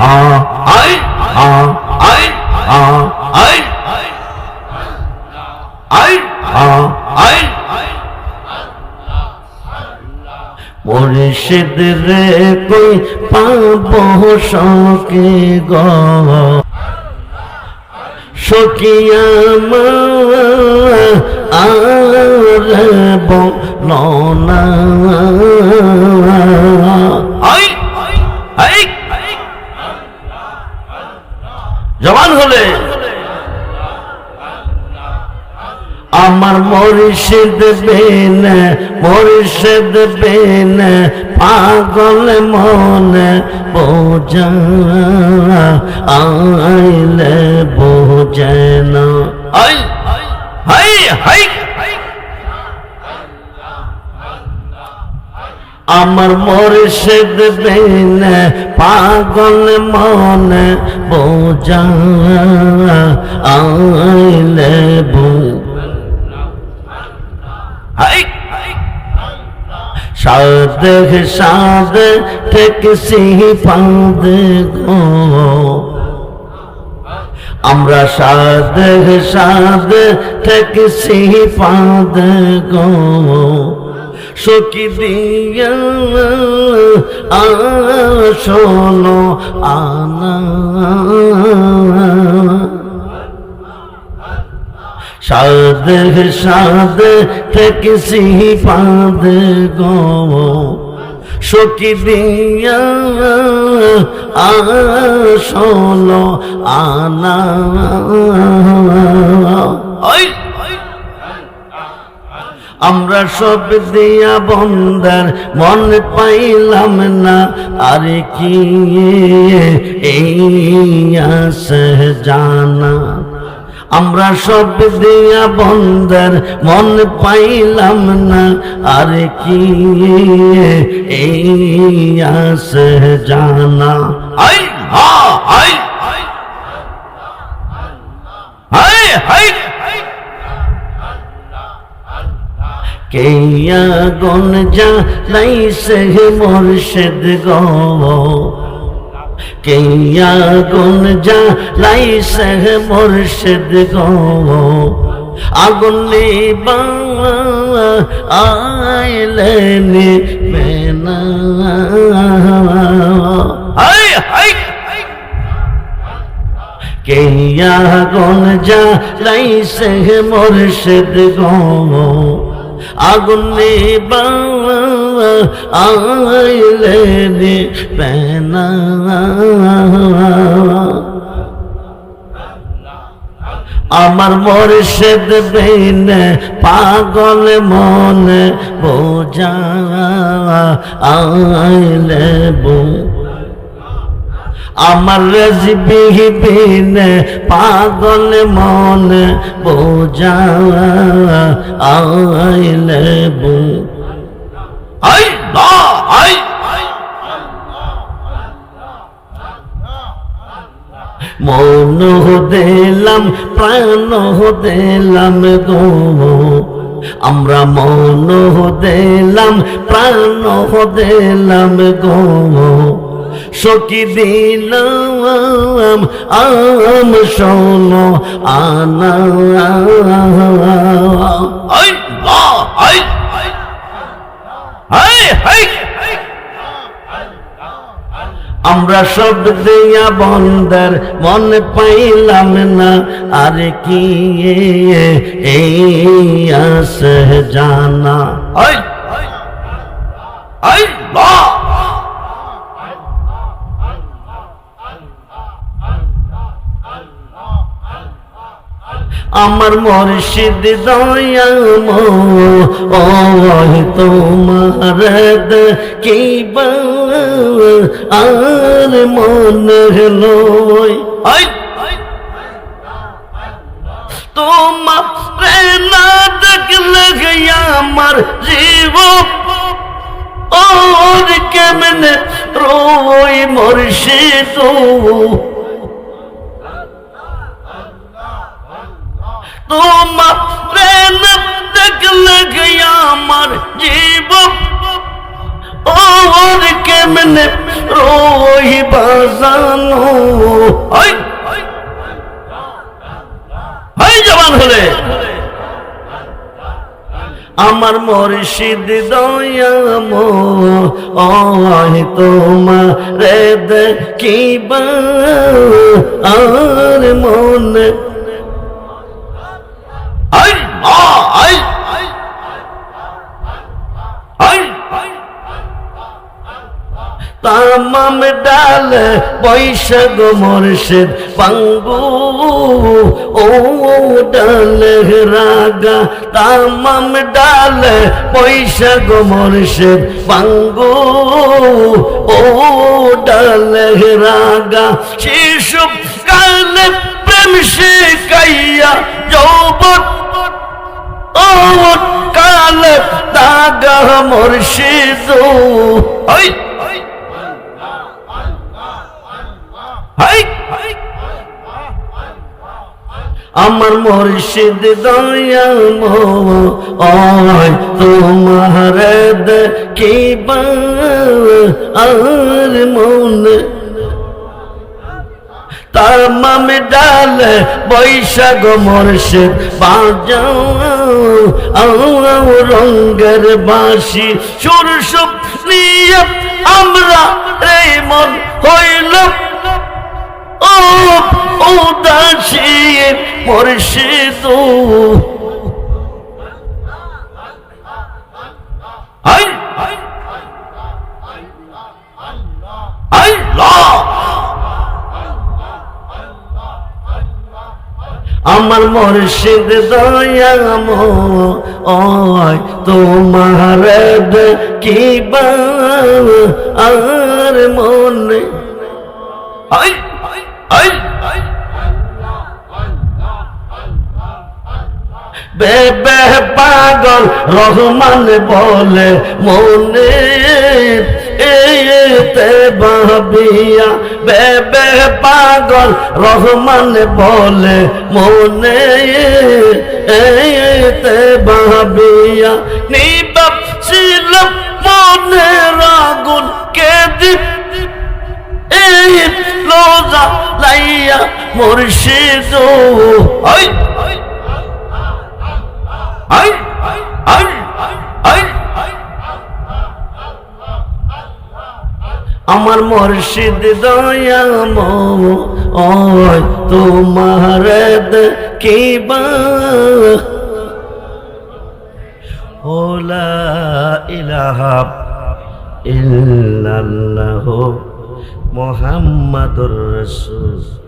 আ আই আ আই আ আই আই আ আই মুর্শিদ রে কই পাবো সকে গ। সকিয়া আর বলনা জবান হলে। আমার মরিষেদ বেন মরিষেদ বেন পাগল মন বোঝা, আইলে বোঝেন হাই হাই হাই। আমার মরিষিদ বেন পাগল মন বোঝা আইলে সাদ সাদ ঠেকসি পাদ গো। আমরা সাদ সাদ ঠেকসি পাদ গো। সকি দিয়া শোনো আনা। সাদ সাদ ঠেকসি পাদ গো। সকি দিয়া আসলো আনা। ওই আমরা সব দিয়া বন্দার মন পাইলাম না। আর কি জানা। আমরা সব দিয়া বন্দার মন পাইলাম না। আর কি জানা। কেয়া গন যা নাই সে মুর্শিদ গো। কেয়া গুন যা লাই সে মুর্শিদ গো। আগুন নিবা আইলে নিবেনা হাই হাই। কেয়া গুন যা লাই সে মুর্শিদ গো। আগুন নিবা আইলে নিবেনা আমার মর্ষেদ বেন পাগল মনে বোঝা আইলে বো আমার রজবি বিন পাগল মন বোঝা আইলে বো আই না আই। মন দিলাম প্রাণ দিলাম গো। আমরা মন দিলাম প্রাণ দিলাম গো। সকি দিলাম, আম শোনো আই আই আমরা সব দিয়া বন্দর মন পাইলাম না, আর কি আছে জানা? আই আই লা আমার মুর্শিদ দয়াম ও তোমার কি আর মন হলো তোমার না দেখলে আমার জীব ওর কেমনে রোই মুর্শিদ? তোমার প্রেম দেখলে গিয়া আমার জীব ওর কেমনে রোই বাজান? ওই জবান হলে। আমার মর্শিদ দয়াম ওই তোমার দেখিবা। আর মনে ডাল বৈশাখ মর্ষেদ পাঙ্গু ও ডাল রাগা তামাম ডাল বৈশাখ মর্ষেদ পাঙ্গু ও ডাল রাগা শিশু কাল প্রেম শিকাইয়া যৌবন ও কাল দাগা মুর্শিদ। হাই আমার ওই তোমার কি আর মনে। তার মামে ডাল বৈশাখ মর্ষে বাজাও রঙ্গের বাসি সুর নিয়ে আমরা রে মন হইল। ও উদাসী মর্ষিদ আই আই আই লা। আমার মুর্শিদ দয়াম, ওই তোমার কি আর মনে বেবে পাগল রহমান বলে মনে এতে ভাবিয়া বেবে পাগল রহমান বলে মনে এতে ভাবিয়া নিবাব ছিল মনে রাগুন কে দিপ লোজা লাইয়া মুর্শিদ। আই! আমার মুর্শিদ দয়াম ওই তোমার কিবা ওলা ইলাহা ইল্লাল্লাহ। মোহাম্মদুর রসুল।